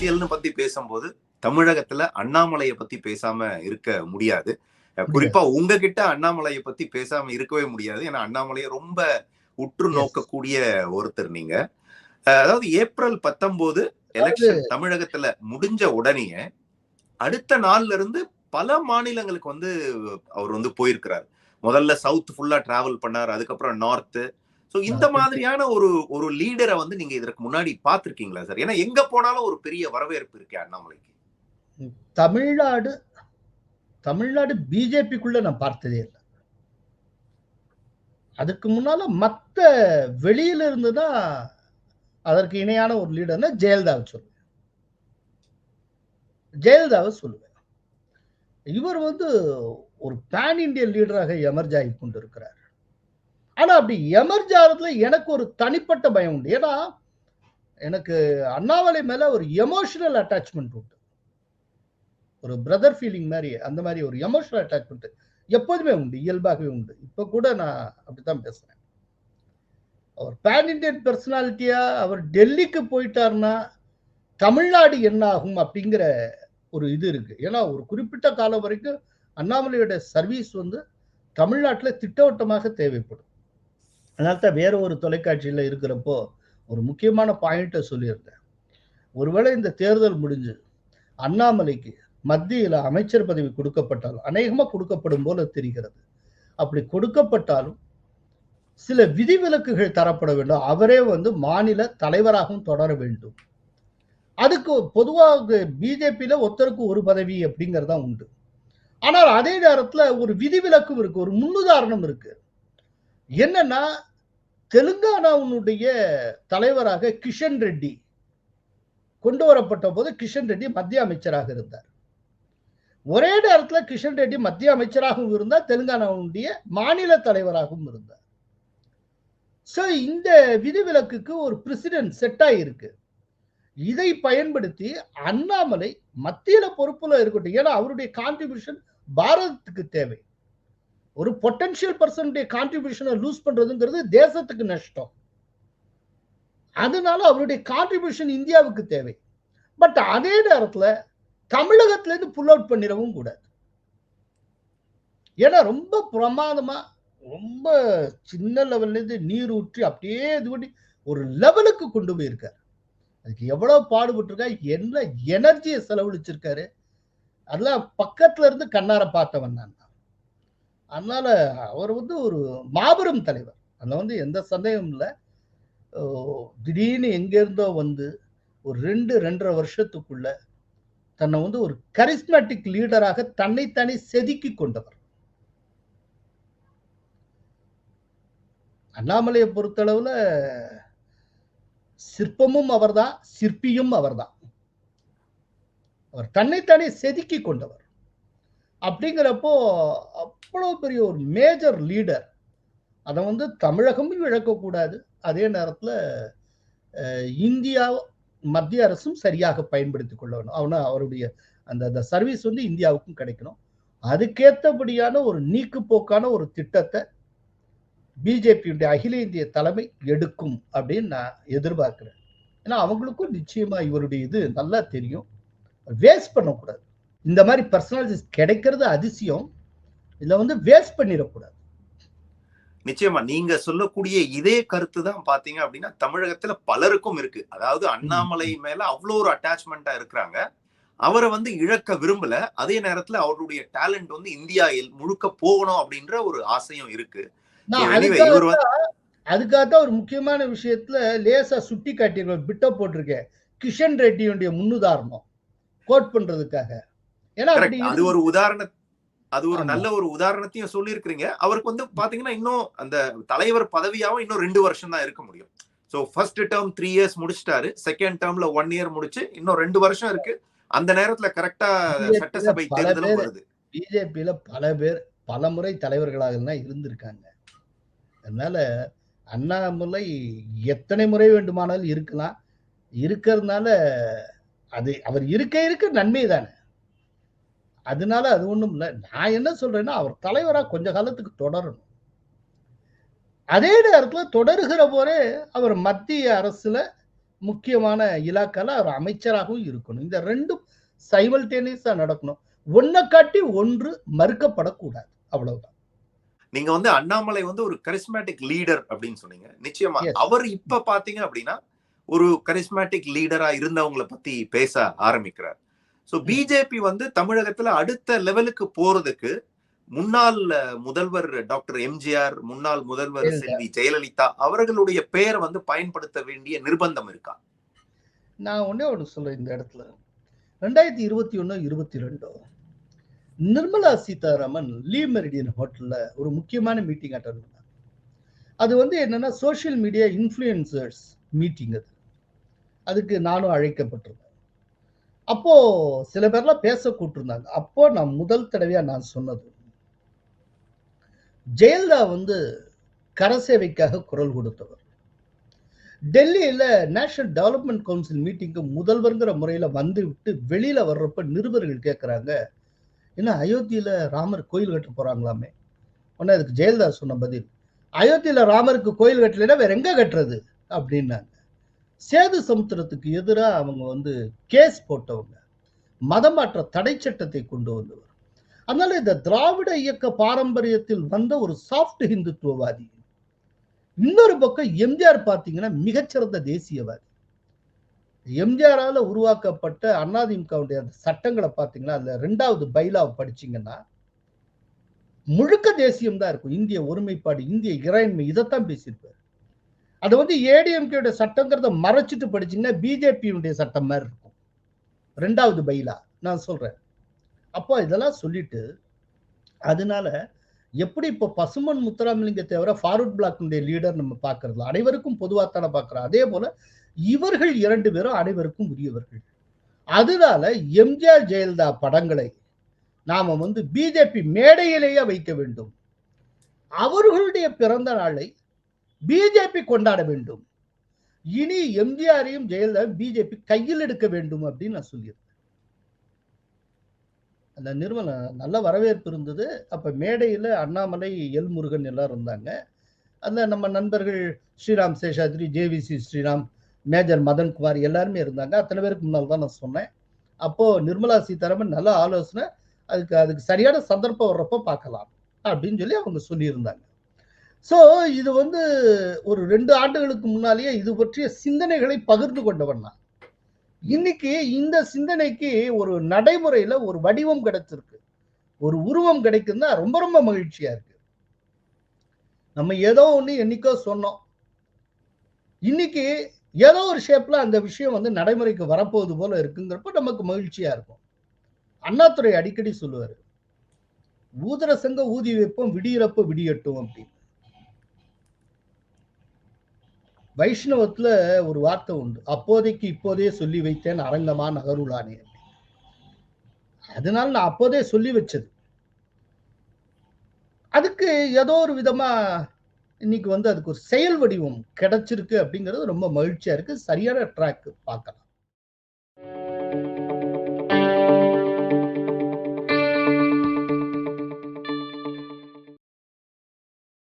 அரசியல்னு பத்தி பேசும்போது தமிழகத்துல அண்ணாமலையை பத்தி பேசாம இருக்க முடியாது. குறிப்பா உங்ககிட்ட அண்ணாமலையை பத்தி பேசாம இருக்கவே முடியாது. ஏன்னா அண்ணாமலையை ரொம்ப உற்று நோக்கக்கூடிய ஒருத்தர் நீங்க. அதாவது ஏப்ரல் பத்தொன்பது எலெக்ஷன் தமிழகத்துல முடிஞ்ச உடனே அடுத்த நாள்ல இருந்து பல மாநிலங்களுக்கு வந்து அவர் வந்து போயிருக்கிறார். முதல்ல சவுத் ஃபுல்லா டிராவல் பண்ணார். அதுக்கப்புறம் நார்த் சோ இந்த மாதிரியான ஒரு ஒரு லீடரை வந்து நீங்க இதற்கு முன்னாடி பாத்திருக்கீங்களா சார் ஏன்னா எங்க போனாலும் ஒரு பெரிய வரவேற்பு இருக்கு அண்ணாமலைக்கு. தமிழ்நாடு தமிழ்நாடு பிஜேபிக்குள்ள நான் பார்த்ததே இல்லை. அதுக்கு முன்னால மத்த வெளியில இருந்துதான் அதற்கு இணையான ஒரு லீடர்னா ஜெயலலிதாவை சொல்லுவேன். ஜெயலலிதாவை சொல்லுவேன். இவர் வந்து ஒரு பேன் இண்டியன் லீடராக எமர்ஜ் ஆகி கொண்டிருக்கிறார். ஆனா அப்படி எமர்ஜ் ஆகிறதுல எனக்கு ஒரு தனிப்பட்ட பயம் உண்டு. ஏன்னா எனக்கு அண்ணாமலை மேல ஒரு எமோஷனல் அட்டாச்மெண்ட் உண்டு. ஒரு பிரதர் ஃபீலிங் மாதிரி அந்த மாதிரி ஒரு எமோஷனல் அட்டாச்மெண்ட் எப்போதுமே உண்டு இயல்பாகவே உண்டு. இப்போ கூட நான் அப்படித்தான் பேசுறேன். அவர் பேன் இண்டியன் பர்சனாலிட்டியா அவர் டெல்லிக்கு போயிட்டார்னா தமிழ்நாடு என்ன ஆகும் அப்படிங்கிற ஒரு இது இருக்கு. ஏன்னா ஒரு குறிப்பிட்ட காலம் வரைக்கும் அண்ணாமலையோட சர்வீஸ் வந்து தமிழ்நாட்டில் திட்டவட்டமாக தேவைப்படும். அதனால தான் வேற ஒரு தொலைக்காட்சியில் இருக்கிறப்போ ஒரு முக்கியமான பாயிண்ட்டை சொல்லியிருந்தேன். ஒருவேளை இந்த தேர்தல் முடிஞ்சு அண்ணாமலைக்கு மத்தியில் அமைச்சர் பதவி கொடுக்கப்பட்டாலும் அநேகமாக கொடுக்கப்படும் போல தெரிகிறது. அப்படி கொடுக்கப்பட்டாலும் சில விதிவிலக்குகள் தரப்பட வேண்டும். அவரே வந்து மாநில தலைவராகவும் தொடர வேண்டும். அதுக்கு பொதுவாக பிஜேபியில ஒருத்தருக்கு ஒரு பதவி அப்படிங்கிறதா உண்டு. ஆனால் அதே நேரத்தில் ஒரு விதிவிலக்கும் இருக்கு ஒரு முன்னுதாரணம் இருக்கு. என்னன்னா தெலுங்கானாவுடைய தலைவராக கிஷன் ரெட்டி கொண்டு வரப்பட்ட போது கிஷன் ரெட்டி மத்திய அமைச்சராக இருந்தார். ஒரே நேரத்தில் கிஷன் ரெட்டி மத்திய அமைச்சராகவும் இருந்தார் தெலுங்கானாவுடைய மாநில தலைவராகவும் இருந்தார். ஸோ இந்த விதிவிலக்குக்கு ஒரு பிரசிடென்ட் செட் ஆயிருக்கு. இதை பயன்படுத்தி அண்ணாமலை மத்தியில பொறுப்புல இருக்கட்டும். ஏன்னா அவருடைய கான்ட்ரிபியூஷன் பாரதத்துக்கு தேவை. ஒரு பொட்டன்ஷியல் பர்சனுடைய கான்ட்ரிபியூஷனை லூஸ் பண்றதுங்கிறது தேசத்துக்கு நஷ்டம். அதனால அவருடைய கான்ட்ரிபியூஷன் இந்தியாவுக்கு தேவை. பட் அதே நேரத்துல தமிழகத்துல இருந்து புல் அவுட் பண்ணிடவும் கூடாது. ஏன்னா ரொம்ப பிரமாதமா ரொம்ப சின்ன லெவல்ல இருந்து நீர் ஊற்றி அப்படியே இது பண்ணி ஒரு லெவலுக்கு கொண்டு போயிருக்காரு. அதுக்கு எவ்வளவு பாடுபட்டிருக்கா என்ன எனர்ஜியை செலவழிச்சிருக்காரு. அதெல்லாம் பக்கத்துல இருந்து கண்ணார பார்த்தவன் நான் அதனால அவர் வந்து ஒரு மாபெரும் தலைவர். அந்த வந்து எந்த சந்தேகமும் இல்லை. திடீர்னு எங்கேருந்தோ வந்து ஒரு ரெண்டு ரெண்டரை வருஷத்துக்குள்ள தன்னை வந்து ஒரு கரிஸ்மேட்டிக் லீடராக தன்னைத்தானே செதுக்கி கொண்டவர். அண்ணாமலையை பொறுத்தளவில் சிற்பமும் அவர்தான் சிற்பியும் அவர்தான் அவர் தன்னைத்தானே செதுக்கி கொண்டவர். அப்படிங்கிறப்போ அவ்வளோ பெரிய ஒரு மேஜர் லீடர் அதை வந்து தமிழகமும் இழக்கக்கூடாது அதே நேரத்தில் இந்தியா மத்திய அரசும் சரியாக பயன்படுத்தி கொள்ளணும். அவனா அவருடைய அந்த அந்த சர்வீஸ் வந்து இந்தியாவுக்கும் கிடைக்கணும். அதுக்கேற்றபடியான ஒரு நீக்கு போக்கான ஒரு திட்டத்தை பிஜேபியுடைய அகில இந்திய தலைமை எடுக்கும் அப்படின்னு நான் எதிர்பார்க்கிறேன். ஏன்னா அவங்களுக்கும் நிச்சயமா இவருடைய இது நல்லா தெரியும். வேஸ்ட் பண்ணக்கூடாது. இந்த மாதிரி பர்சனாலிட்டிஸ் கிடைக்கிறது அதிசயம். இதுல வந்து வேஸ்ட் பண்ணிடக்கூடாது. நிச்சயமா நீங்க சொல்லக்கூடிய இதே கருத்து தான் பாத்தீங்க அப்படின்னா தமிழகத்துல பலருக்கும் இருக்கு. அதாவது அண்ணாமலை மேல அவ்வளோ ஒரு அட்டாச்மெண்டா இருக்கிறாங்க. அவரை வந்து இழக்க விரும்பல. அதே நேரத்துல அவருடைய டேலண்ட் வந்து இந்தியா முழுக்க போகணும் அப்படின்ற ஒரு ஆசையும் இருக்கு. அதுக்காகத்தான் ஒரு முக்கியமான விஷயத்துல லேசா சுட்டி காட்டியிருக்கேன் பிட்ட போட்டிருக்கேன். கிஷன் ரெட்டியுடைய முன்னுதாரணம் கோட் பண்றதுக்காக. ஏன்னா அது ஒரு உதாரண அது ஒரு நல்ல ஒரு உதாரணத்தையும் சொல்லி இருக்கிறீங்க அவருக்கு வந்து பாத்தீங்கன்னா இன்னும் அந்த தலைவர் பதவியாவும் இன்னும் ரெண்டு வருஷம் தான் இருக்க முடியும். So first term three years முடிச்சிட்டாரு. செகண்ட் டேர்ம்ல ஒன் இயர் முடிச்சு இன்னும் ரெண்டு வருஷம் இருக்கு. அந்த நேரத்துல கரெக்டா சட்டசபை தேர்தலும் வருது. பிஜேபியில பல பேர் பல முறை தலைவர்களாக தான் இருந்திருக்காங்க. அதனால அண்ணாமலை எத்தனை முறை வேண்டுமானாலும் இருக்கலாம். இருக்கிறதுனால அது அவர் இருக்க இருக்க நன்மை தானே. அதனால அது ஒண்ணும் இல்லை. நான் என்ன சொல்றேன்னா அவர் தலைவரா கொஞ்ச காலத்துக்கு தொடரணும். அதே நேரத்துல தொடருகிற போதே அவர் மத்திய அரசுல முக்கியமான இலாக்கால அவர் அமைச்சராகவும் இருக்கணும். இந்த ரெண்டும் சைமல்டேனியஸா நடக்கணும். ஒன்ன காட்டி ஒன்று மறுக்கப்படக்கூடாது. அவ்வளவுதான். நீங்க வந்து அண்ணாமலை வந்து ஒரு கரிஸ்மேட்டிக் லீடர் அப்படின்னு சொன்னீங்க. நிச்சயமா. அவர் இப்ப பாத்தீங்க அப்படின்னா ஒரு கரிஸ்மேட்டிக் லீடரா இருந்தவங்கள பத்தி பேச ஆரம்பிக்கிறார். சோ பிஜேபி வந்து தமிழகத்துல அடுத்த லெவலுக்கு போறதுக்கு முன்னாள் முதல்வர் டாக்டர் எம்ஜிஆர் முன்னாள் முதல்வர். செல்வி ஜெயலலிதா அவர்களுடைய பெயரை வந்து பயன்படுத்த வேண்டிய நிர்பந்தம் இருக்கா? நான் ஒண்ணே ஒன்று சொல்றேன் இந்த இடத்துல. ரெண்டாயிரத்தி இருபத்தி ஒன்று இருபத்தி ரெண்டோ. நிர்மலா சீதாராமன் லீ மெரிடியன் ஹோட்டல்ல ஒரு முக்கியமான மீட்டிங் அட்டன் பண்ணாங்க அது வந்து என்னன்னா சோஷியல் மீடியா இன்ஃப்ளூயன்சர்ஸ் மீட்டிங் அது. அதுக்கு நானும் அழைக்கப்பட்டிருந்தேன். அப்போ சில பேர்லாம் பேச கூட்டிருந்தாங்க அப்போ நான் முதல் தடவையா நான் சொன்னது ஜெயலலிதா வந்து கரசேவைக்காக குரல் கொடுத்தவர். டெல்லியில நேஷனல் டெவலப்மெண்ட் கவுன்சில் மீட்டிங்க்கு முதல்வர்ங்கிற முறையில வந்து விட்டு வெளியில வர்றப்ப நிருபர்கள் கேட்கறாங்க என்ன அயோத்தியில ராமர் கோயில் கட்ட போறாங்களாமே? உடனே அதுக்கு ஜெயலலிதா சொன்ன பதில் அயோத்தியில ராமருக்கு கோயில் கட்டலைன்னா வேற எங்க கட்டுறது? அப்படின்னாங்க. சேது சமுத்திரத்துக்கு எதிராக அவங்க வந்து கேஸ் போட்டவங்க. மதமாற்ற தடை சட்டத்தை கொண்டு வந்தவர். அதனால இந்த திராவிட இயக்க பாரம்பரியத்தில் வந்த ஒரு சாஃப்ட் ஹிந்துத்துவவாதி. இன்னொரு பக்கம் எம்ஜிஆர் பார்த்தீங்கன்னா மிகச்சிறந்த தேசியவாதி. எம்ஜிஆரால உருவாக்கப்பட்ட அண்ணாதிமுகவுடைய அந்த சட்டங்களை பார்த்தீங்கன்னா அதுல ரெண்டாவது பைலாவை படிச்சீங்கன்னா முழுக்க தேசியம் தான் இருக்கும். இந்திய ஒருமைப்பாடு இந்திய இறையாண்மை இதைத்தான் பேசியிருப்பாரு. அது வந்து ஏடிஎம்கேடைய சட்டங்கிறத மறைச்சிட்டு படிச்சிங்கன்னா பிஜேபியுடைய சட்டம் மாதிரி இருக்கும். ரெண்டாவது பைலா நான் சொல்கிறேன் அப்போ இதெல்லாம் சொல்லிட்டு அதனால எப்படி இப்போ பசுமன் முத்துராமலிங்க தவிர ஃபார்வர்ட் பிளாக்கினுடைய லீடர் நம்ம பார்க்கறதுல அனைவருக்கும் பொதுவாகத்தானே பார்க்குறோம். அதே போல இவர்கள் இரண்டு பேரும் அனைவருக்கும் உரியவர்கள். அதனால எம்ஜிஆர் ஜெயலலிதா படங்களை நாம வந்து பிஜேபி மேடையிலேயே வைக்க வேண்டும். அவர்களுடைய பிறந்த நாளை பிஜேபி கொண்டாட வேண்டும். இனி எம்ஜிஆரையும் ஜெயலலிதா பிஜேபி கையில் எடுக்க வேண்டும் அப்படின்னு நான் சொல்லியிருந்தேன். அந்த நிறுவனம் நல்ல வரவேற்பு இருந்தது. அப்ப மேடையில அண்ணாமலை எல் முருகன் எல்லாரும் இருந்தாங்க. அந்த நம்ம நண்பர்கள் ஸ்ரீராம் சேஷாத்ரி ஜேவிசி ஸ்ரீராம் மேஜர் மதன்குமார் எல்லாருமே இருந்தாங்க. அத்தனை பேருக்கு முன்னால் தான் நான் சொன்னேன். அப்போ நிர்மலா சீதாராமன் நல்ல ஆலோசனை அதுக்கு அதுக்கு சரியான சந்தர்ப்பம் வர்றப்போ பார்க்கலாம் அப்படின்னு சொல்லி அவங்க சொல்லியிருந்தாங்க. ஸோ இது வந்து ஒரு ரெண்டு ஆண்டுகளுக்கு முன்னாலேயே இது பற்றிய சிந்தனைகளை பகிர்ந்து கொண்டவன் நான். இன்னைக்கு இந்த சிந்தனைக்கு ஒரு நடைமுறையில ஒரு வடிவம் கிடைச்சிருக்கு. ஒரு உருவம் கிடைக்குதுன்னா ரொம்ப ரொம்ப மகிழ்ச்சியா இருக்கு. நம்ம ஏதோ ஒன்று என்னைக்கோ சொன்னோம். இன்னைக்கு ஏதோ ஒரு ஷேப்ல அந்த விஷயம் வந்து நடைமுறைக்கு வரப்போகுது போல இருக்குங்கிறப்ப நமக்கு மகிழ்ச்சியா இருக்கும். அண்ணாத்துறை அடிக்கடி சொல்லுவாரு ஊதர சங்க ஊதி வைப்போம் விடியிறப்ப விடியட்டும் அப்படின்னு. வைஷ்ணவத்துல ஒரு வார்த்தை உண்டு. அப்போதைக்கு இப்போதே சொல்லி வைத்தேன் அரங்கமா நகருளானே அதனால நான் அப்போதே சொல்லி வச்சது. அதுக்கு ஏதோ ஒரு விதமா இன்னைக்கு வந்து அதுக்கு ஒரு செயல் வடிவம் கிடைச்சிருக்கு அப்படிங்கிறது ரொம்ப மகிழ்ச்சியா இருக்கு. சரியான ட்ராக் பார்க்கலாம்.